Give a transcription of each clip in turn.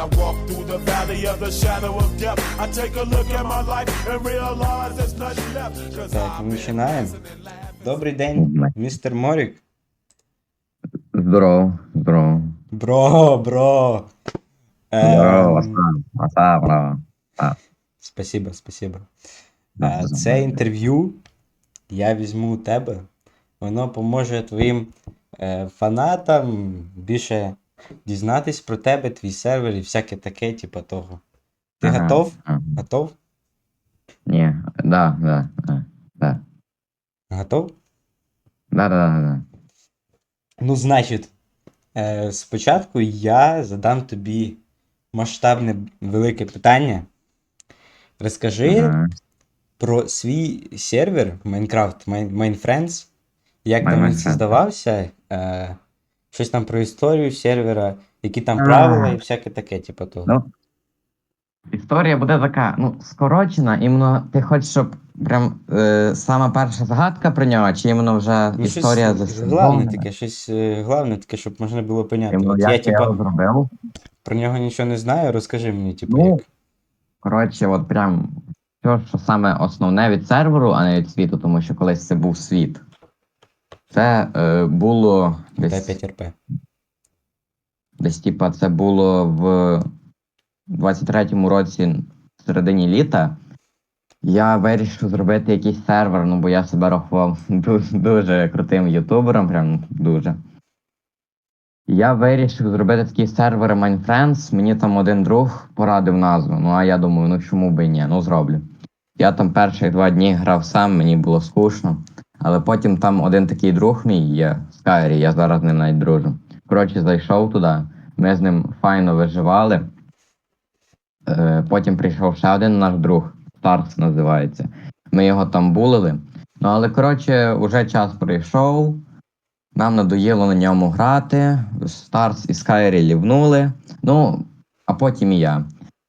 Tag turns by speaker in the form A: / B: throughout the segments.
A: I walk through the valley of the shadow of death, I take a look at my life and realize there's nothing left. Cause
B: Так,
A: been
B: починаємо. Добрий день, містер Морік.
C: Здорово, здорово.
B: Бро, бро.
C: Здорово,
B: Ем,
C: Васа, Васа, браво.
B: Спасибо, спасибо. Е, Це інтерв'ю я візьму у тебе. Воно поможе твоїм е, фанатам більше дізнатись про тебе, твій сервер і всяке таке, типу того. Ти
C: Ага,
B: готов?
C: ага.
B: Готов?
C: Ні, да, да, да, да.
B: Готов?
C: Да, да, да, да.
B: Ну, значить, е, спочатку я задам тобі масштабне велике питання. Розкажи
C: Ага.
B: про свій сервер Minecraft Main- Mainfriends, як там він создавався, е, щось там про історію сервера, які там
C: А.
B: правила і всяке таке, типу того.
C: Ну, історія буде така, ну, скорочена, іменно ти хочеш, щоб прям е, сама перша загадка про нього, чи іменно вже
B: Ну,
C: історія
B: щось
C: за
B: главне таке, щось е, главне таке, щоб можна було поняти.
C: Іменно
B: От
C: як
B: я,
C: я
B: типу,
C: його зробив.
B: про нього нічого не знаю, розкажи мені, типу,
C: Ну,
B: як.
C: Коротше, от прям все, що саме основне від серверу, а не від світу, тому що колись це був світ. Це е, було десь
B: Т5РП.
C: Десь, типа, це було в 23-му році, в середині літа. Я вирішив зробити якийсь сервер, ну бо я себе рахував дуже, дуже крутим ютубером, прям дуже. Я вирішив зробити такий сервер Minefriends. Мені там один друг порадив назву. Ну а я думаю, ну чому би і ні, ну зроблю. Я там перші два дні грав сам, мені було скучно. Але потім там один такий друг мій є, Скайрі, я зараз з ним навіть дружу. Коротше, зайшов туди, ми з ним файно виживали. Е, потім прийшов ще один наш друг, Старс називається. Ми його там булили. Ну, але коротше, уже час прийшов. Нам надоїло на ньому грати. Старс і Скайрі лівнули. Ну, а потім і я.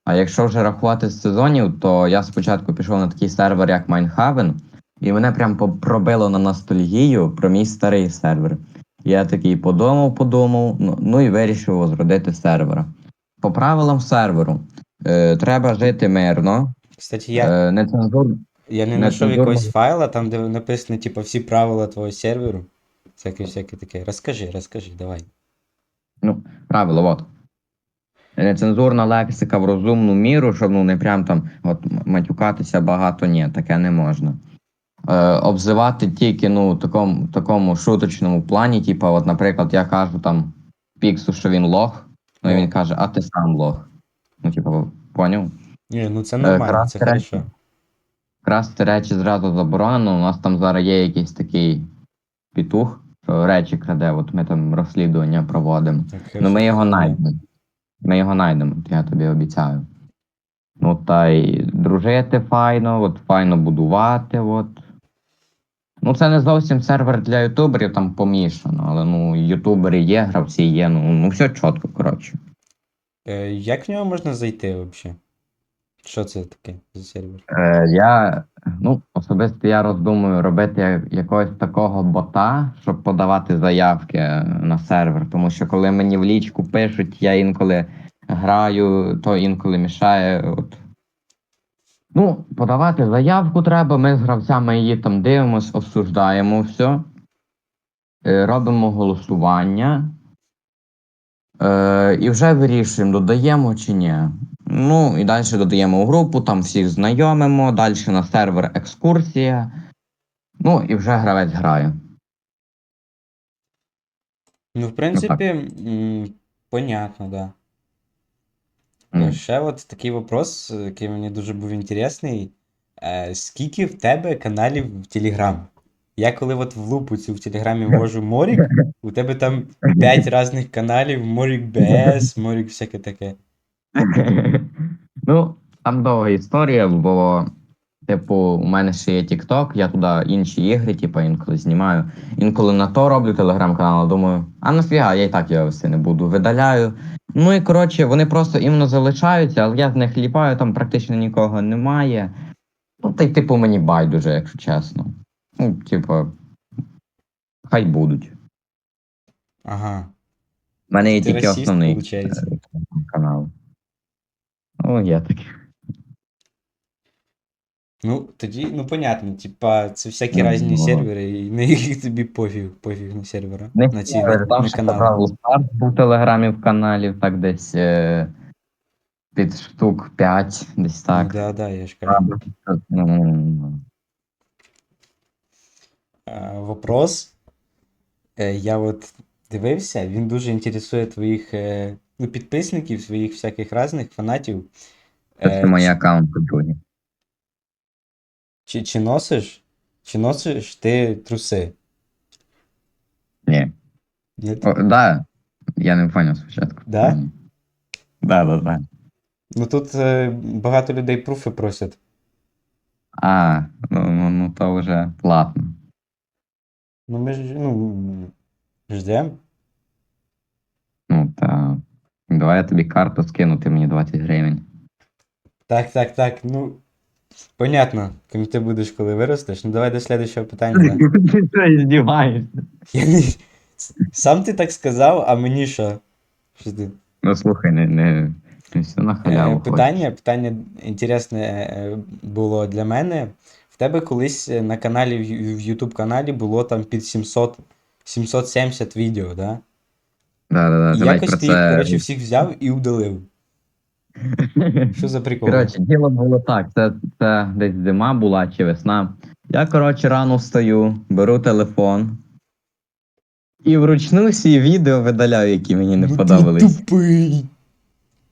C: А якщо вже рахувати з сезонів, то я спочатку пішов на такий сервер, як Майнхавен, і мене прям пробило на ностальгію про мій старий сервер. Я такий подумав, подумав, ну, ну і вирішив возродити сервер. По правилам серверу е, треба жити мирно,
B: Кстати, я,
C: е, нецензур...
B: я не
C: не
B: знайшов якогось файла, там, де написано, типу, всі правила твого серверу. Всяке, всяке таке. Розкажи, розкажи, давай.
C: ну, правило, от. Нецензурна лексика в розумну міру, щоб ну не прям там от матюкатися багато, ні, таке не можна. Е, обзивати тільки ну, в такому, такому шуточному плані, типу, от, наприклад, я кажу там Піксу, що він лох, ну і він каже, а ти сам лох. Ну, типу, поняв?
B: Ні, ну це
C: Е,
B: нормально, це
C: красти речі.
B: хорошо.
C: Красти речі зразу заборонено. У нас там зараз є якийсь такий петух, що речі краде, от ми там розслідування проводимо.
B: Так,
C: Ну, ми його знайдемо. Ми його знайдемо, я тобі обіцяю. Ну, та й дружити файно, от файно будувати, от. Ну, це не зовсім сервер для ютуберів, там помішано, але ну, ютубери є, гравці є, ну, ну все чітко, коротше.
B: Е, як в нього можна зайти взагалі? Що це таке за сервер?
C: Е, я, ну, особисто я роздумую робити якогось такого бота, щоб подавати заявки на сервер. Тому що коли мені в лічку пишуть, я інколи граю, то інколи мішає. От. Ну, подавати заявку треба, ми з гравцями її там дивимось, обсуждаємо все. Е, робимо голосування. Е, і вже вирішуємо, додаємо чи ні. Ну, і далі додаємо у групу, там всіх знайомимо, далі на сервер екскурсія. Ну, і вже гравець грає.
B: Ну, в принципі, м, понятно, да. Е, Ще от такий вопрос, е, який мені дуже був інтересний. Е, Скільки в тебе каналів в Телеграм? Я коли от в лупу цю в Телеграмі ввожу Морік, у тебе там 5 різних каналів, Морік БС, Морік всяке таке.
C: ну, там довга історія, бо, типу, у мене ще є TikTok, я туди інші ігри, типу, інколи знімаю. Інколи на то роблю телеграм-канал, думаю, а нафіга, я і так його все не буду. Видаляю. Ну і коротше, вони просто іменно залишаються, але я з них ліпаю, там практично нікого немає. Ну, та й типу мені байдуже, якщо чесно. Ну, типу, хай будуть.
B: Ага.
C: У мене є
B: Ти
C: тільки
B: расист,
C: основний е, канал. Ну, я таке.
B: Ну, тоді, ну понятно, типа, це всякі
C: Ну,
B: різні
C: ну.
B: сервери, і на їх тобі пофіг, пофіг на сервера.
C: Не
B: на ці
C: знаю, там
B: на
C: ще
B: канали.
C: Бравл був в Телеграмі в каналі, так десь е, під штук 5, десь так.
B: Да, да, я ж кажу.
C: Ну,
B: Е, Вопрос. Е, Я от дивився, він дуже інтересує твоїх е, ну, підписників, своїх всяких різних фанатів.
C: Це
B: Е,
C: мої аккаунти.
B: Чи, чи носиш? Чи носиш ти труси?
C: Ні.
B: Ні?
C: О, да. Я не поняв спочатку.
B: Да?
C: Ні. Да, да, да.
B: Ну тут е, багато людей пруфи просять.
C: А, ну, ну, ну то вже платно.
B: Ну ми ж ну, ждемо.
C: Ну, та. Давай я тобі карту скину, ти мені 20 гривень.
B: Так, так, так. Ну, понятно, ким ти будеш, коли виростеш. Ну давай до слідчого питання.
C: Ти здіваєшся?
B: Я не... Сам ти так сказав, а мені що? Що ти?
C: Ну слухай, не, не, не все на
B: Е,
C: халяву.
B: Питання, питання інтересне е, було для мене. В тебе колись е, на каналі, в YouTube каналі було там під 700, 770 відео, да?
C: Да, да, да.
B: І
C: Давай
B: якось
C: про
B: ти їх,
C: це.
B: коротше, всіх взяв і удалив. Що за прикол?
C: Коротше, діло було так. Це, це десь зима була чи весна. Я, коротше, рано встаю, беру телефон. І вручну всі відео видаляю, які мені не
B: Ну ти тупий.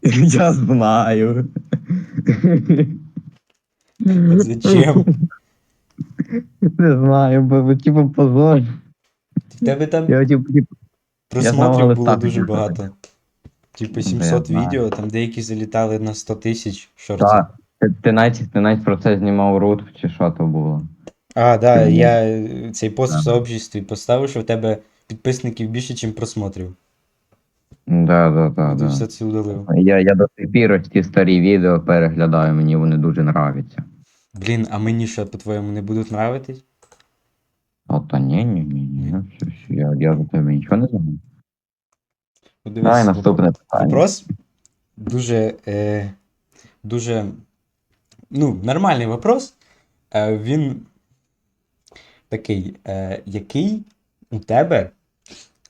C: Я знаю.
B: Зачем?
C: Не знаю, бо типу позор.
B: В тебе там
C: Я типу, типу,
B: просмотрів
C: знав,
B: було дуже багато. Типу 700
C: знаю.
B: відео, там деякі залітали на 100 тисяч шортів.
C: та, ти, ти, навіть, ти навіть про це знімав рут, чи що то було.
B: А, да,
C: Тому-
B: я цей пост в сообществі поставив, що в тебе підписників більше, ніж просмотрів.
C: Да, да, да,
B: Ти
C: да.
B: все це удалив.
C: Я, я до сих пір ось ті старі відео переглядаю, мені вони дуже нравляться.
B: Блін, а мені що, по-твоєму, не будуть нравитись?
C: А та ні, ні, ні, ні. Я, я за тебе нічого не знаю.
B: Дивись,
C: Давай наступне питання.
B: Вопрос дуже, е, дуже, ну, нормальний вопрос. Е, він такий, е, який у тебе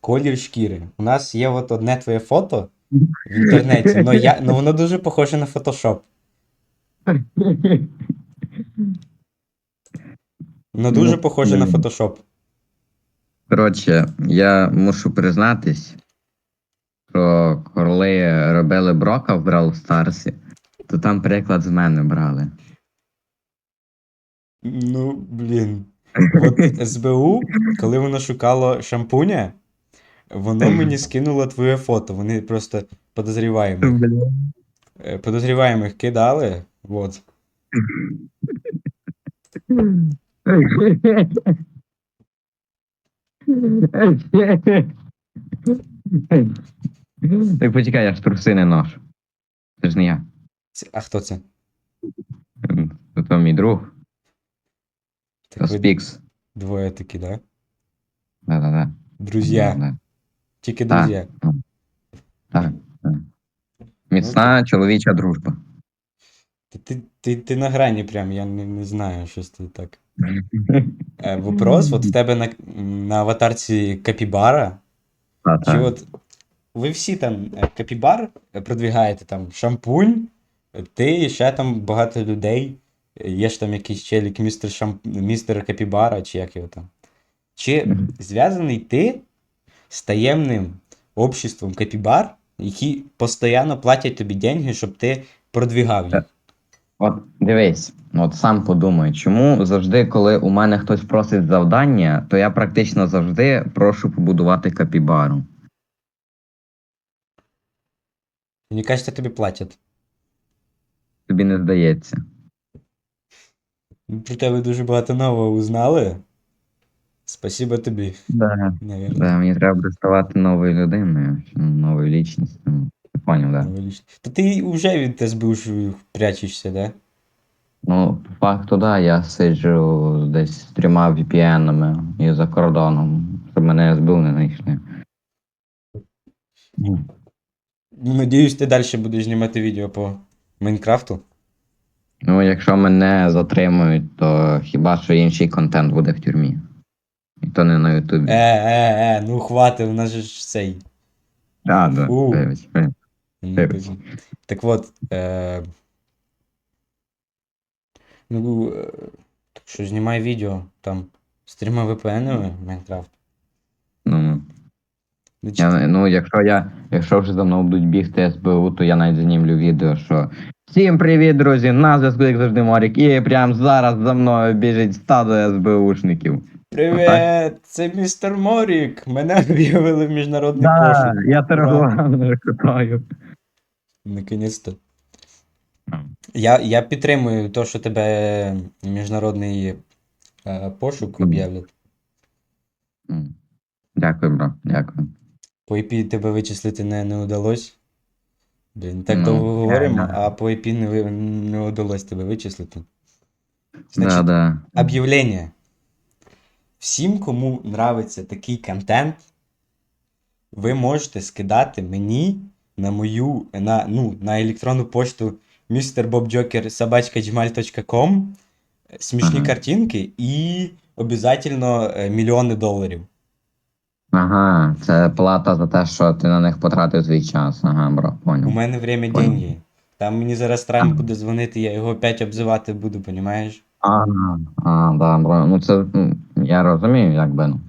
B: колір шкіри? У нас є от одне твоє фото в інтернеті, но я, ну воно дуже похоже на фотошоп. Ну дуже похоже на фотошоп.
C: Коротше, я мушу признатись, що коли робили Брока в Brawl Старсі, то там приклад з мене брали.
B: Ну, блін. От СБУ, коли воно шукало шампуня, воно мені скинуло твоє фото. Вони просто подозріваємо. Е, Подозріваємих кидали. Вот.
C: Так почекай, я ж труси не ношу. Це ж не я.
B: Це- А хто це?
C: Ем, То, мій друг,
B: Так ви
C: Спікс.
B: двоє такі, да?
C: Да-да-да.
B: Друзі.
C: Да.
B: Тільки
C: Так.
B: друзі.
C: Так. так. Міцна чоловіча дружба.
B: Ти, ти, ти, ти на грані прям, я не, не знаю, щось ти так. Е, вопрос, от в тебе на, на аватарці Капібара.
C: Та,
B: Чи
C: та.
B: от ви всі там е, Капібар е, продвигаєте там шампунь, ти ще там багато людей. Є ж там якийсь челік, містер Шамп... містер Капібара, чи як його там. Чи зв'язаний ти з таємним обществом Капібар, які постійно платять тобі деньги, щоб ти продвигав їх?
C: От дивись, от сам подумай, чому завжди, коли у мене хтось просить завдання, то я практично завжди прошу побудувати капібару.
B: Мені кажеться, тобі платять.
C: Тобі не здається.
B: Про тебе дуже багато нового узнали. Спасибо тобі,
C: Да.
B: навірно.
C: Да, мені треба буде ставати новою людиною, новою лічністю. Поняв, да?
B: Новоліч- Та ти вже від СБУ прячешся, да?
C: Ну, по факту, да, я сиджу десь з трьома VPN-ами і за кордоном, щоб мене СБУ не знайшли.
B: Ну, Надіюсь, ти далі будеш знімати відео по Майнкрафту?
C: Ну, якщо мене затримують, то хіба що інший контент буде в тюрмі. І то не на Ютубі.
B: Е, е, е, ну хвати, у нас же ж цей.
C: А, да,
B: фу.
C: вибач, вибач.
B: Ну,
C: Вибач.
B: так- от. Е... Ну, е... так що знімай відео там з трьома VPN-ами Майнкрафт.
C: Ну, я, ну, якщо я, якщо вже за мною будуть бігти СБУ, то я навіть знімлю відео, що Всім привіт, друзі! На зв'язку, як завжди, Морік, і прямо зараз за мною біжить стадо СБУшників.
B: Привіт! Це містер Морік! Мене виявили в міжнародний
C: Да,
B: пошук.
C: я торгував наркотою.
B: Наконець-то. Я, я підтримую те, що тебе міжнародний е, пошук об'являть.
C: Дякую, бро, дякую.
B: По IP тебе вичислити не, не удалось. Блін, так
C: Ну,
B: довго говоримо, а по IP не, не удалось тебе вичислити. Значить,
C: да.
B: об'явлення. Всім, кому нравиться такий контент, ви можете скидати мені на мою на, ну, на електронну пошту mrbobjoker.gmail.com смішні
C: Ага.
B: картинки і обов'язково е, мільйони доларів.
C: Ага, це плата за те, що ти на них потратив свій час. Ага, бро,
B: У мене время
C: Понял.
B: деньги. Там мені зараз Трамп буде дзвонити, я його опять обзивати буду, понімаєш?
C: А, а, да, бро. Ну це, ну, я розумію, як би, ну.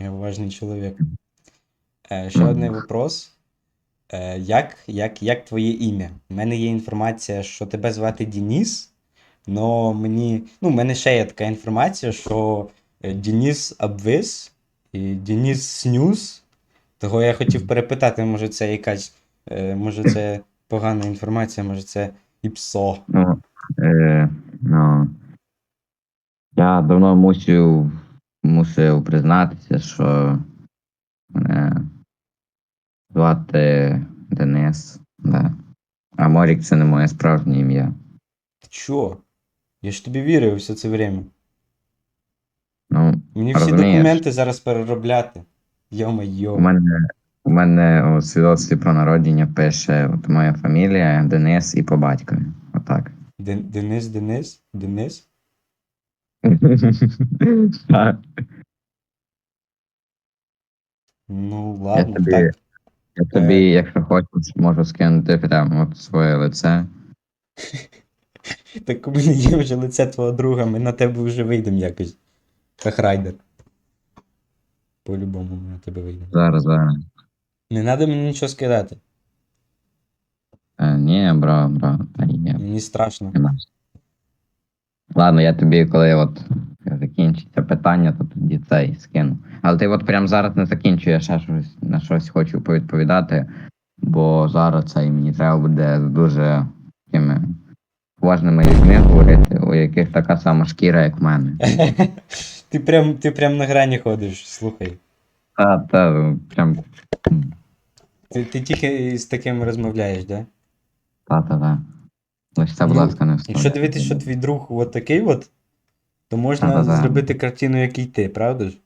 B: Я уважний чоловік. Е, ще один вопрос. Е, як, як, як твоє ім'я? У мене є інформація, що тебе звати Дініс, но мені. Ну, в мене ще є така інформація, що е, Дініс обвис і Дініс снюс. Того я хотів перепитати, може це якась. Е, може це погана інформація, може це ІПСО.
C: Ну, е, ну, я давно мусив, мусив признатися, що мене звати Денис. Да. А Морік це не моє справжнє ім'я.
B: Ти чо? Я ж тобі вірив все це время.
C: Ну,
B: Мені всі
C: Розумієш.
B: документи зараз переробляти. Йо-майо.
C: у мене, у мене у свідоцтві про народження пише от моя фамілія Денис і по батькові. Отак.
B: Ден- Денис, Денис, Денис.
C: Так.
B: Ну ладно,
C: тобі-
B: так.
C: Я тобі, якщо хочеш, можу скинути прямо от своє лице.
B: Так у мене є вже лице твого друга, ми на тебе вже вийдемо якось. Хахрайдер. По-любому ми на тебе вийдемо.
C: Зараз, зараз.
B: Не треба мені нічого скидати.
C: Е, ні, бро, бро, та ні,
B: Мені страшно.
C: нема. Ладно, я тобі, коли от закінчиться питання, то тоді цей скину. Але ти от прямо зараз не закінчує, я ще щось на щось хочу повідповідати, бо зараз цей мені треба буде з дуже такими важними людьми говорити, у яких така сама шкіра, як в мене.
B: Ти прям, ти прям на грані ходиш, слухай.
C: Та, та, прям.
B: Ти, ти тільки з таким розмовляєш, да?
C: Та, та, та. Лише це, будь
B: Ну,
C: ласка, не
B: Якщо дивитися, що твій друг от такий от, то можна
C: Та-та-та.
B: зробити картину, як і ти, правда ж?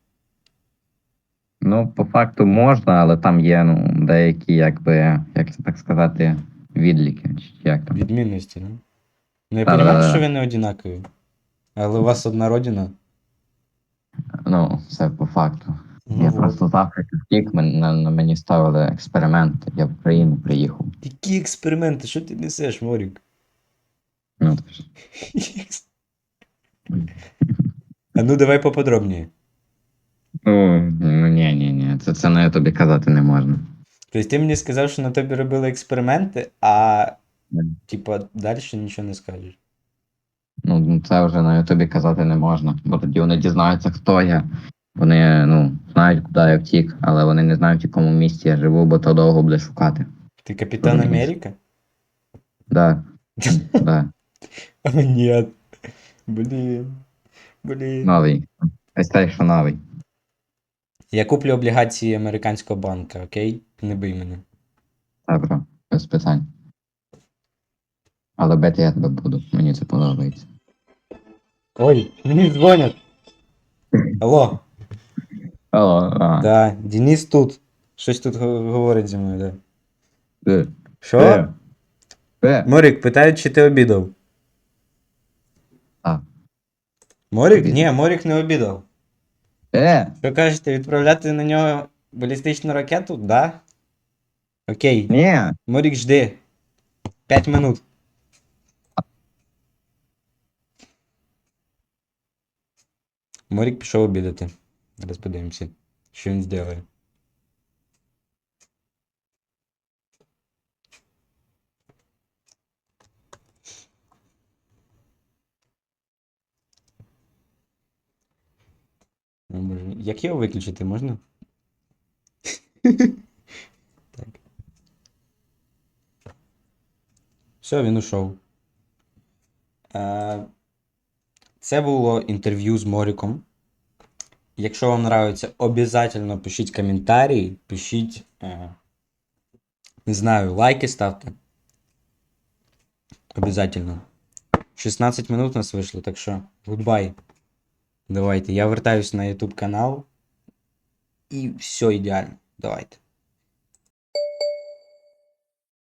C: Ну, по факту можна, але там є ну, деякі, якби, як це так сказати, відліки. Чи як там.
B: Відмінності, ну? Ну я
C: Та-да-да.
B: розумію, що ви не одинакові. Але у вас одна родина.
C: Ну, це по факту.
B: Ну,
C: я
B: от.
C: просто з Африки втік, мен- на, на мені ставили експеримент, я в Україну приїхав.
B: Які експерименти? Що ти несеш, Морік?
C: Ну, то ж.
B: А ну давай поподробніше.
C: ну, ну ні, ні, ні, це, це не тобі казати не можна.
B: Тобто ти мені сказав, що на тобі робили експерименти, а. Типа далі нічого не скажеш.
C: Ну, це вже на тобі казати не можна, бо тоді вони дізнаються, хто я. Вони ну, знають, куди я втік, але вони не знають, в якому місці я живу, бо то довго буде шукати.
B: Ти капітан
C: Розумію.
B: Америка?
C: Да, да.
B: О, ні. Блін. Блін.
C: Новий. Ось цей, що новий.
B: Я куплю облігації американського банка, окей? Не бий мене.
C: Добре, без питань. Але бити я тебе буду, мені це подобається.
B: Ой, мені дзвонять. Алло.
C: Алло, а,
B: Да, Денис тут. Щось тут го- говорить зі мною, да.
C: ти,
B: Що?
C: Е,
B: Морік, питають, чи ти обідав.
C: А.
B: Морік?
C: Обідав.
B: Ні, Морік не обідав.
C: е,
B: Що кажете, відправляти на нього балістичну ракету? Да? Окей.
C: ні.
B: Морік, жди. 5 минут. Морік пішов обідати. Зараз подивимося, що він зробить. Як його виключити можна? так. Все, він ушов. Е, Це було інтерв'ю з Моріком. Якщо вам нравиться, обов'язково пишіть коментарі, пишіть, е, не знаю, лайки ставте. Обязательно. 16 минут у нас вийшло, так що гудбай. Давайте. Я вертаюсь на YouTube канал. І все ідеально. Давайте.